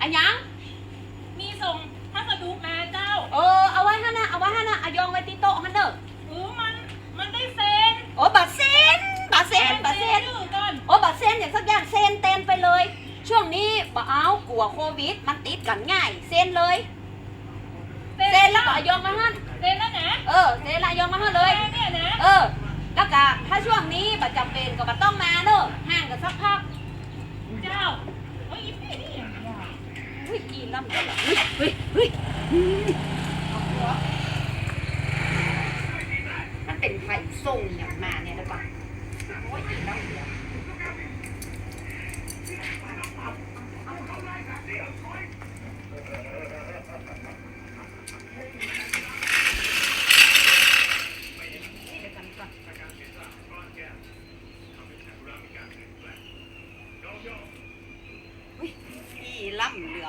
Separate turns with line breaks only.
อะยัง
มีส่งพัสดุมาเจ้า
เออ เอาไว้ฮะนะเอาไว้ฮะนะอะยองไว้ที่โต๊ะฮันเด้อ
หรือมัน มันได้เซน
โอ้บัตรเซนบัตรเซนบัตรเซนโอ้บัตรเซนอย่างสักอย่างเซนเต็มไปเลย ช่วงนี้บะเอากลัวโควิด มันติดกันง่าย เซนเลย
เซนแล้วก็อะ
ยองมาฮัน
เซนแล้วนะ
เออ เซนละอะยองมาฮันเลย แม่
เนี่ยนะ
เออ แล้วก็ถ้าช่วงนี้บัตรจำเป็นก็บัตรต้องมาเนอะห่างกันสักพัก เ
จ้าโอ้ยพี่
ล่ำกันเหรอเฮ้ยเฮ้ยเฮ้ยเอาหัวมันเป็นไฟส่งอย่างมาเนี่ยหรือเปล่าโอ้ยอีล่ำเดียวอีล่ำเหลือ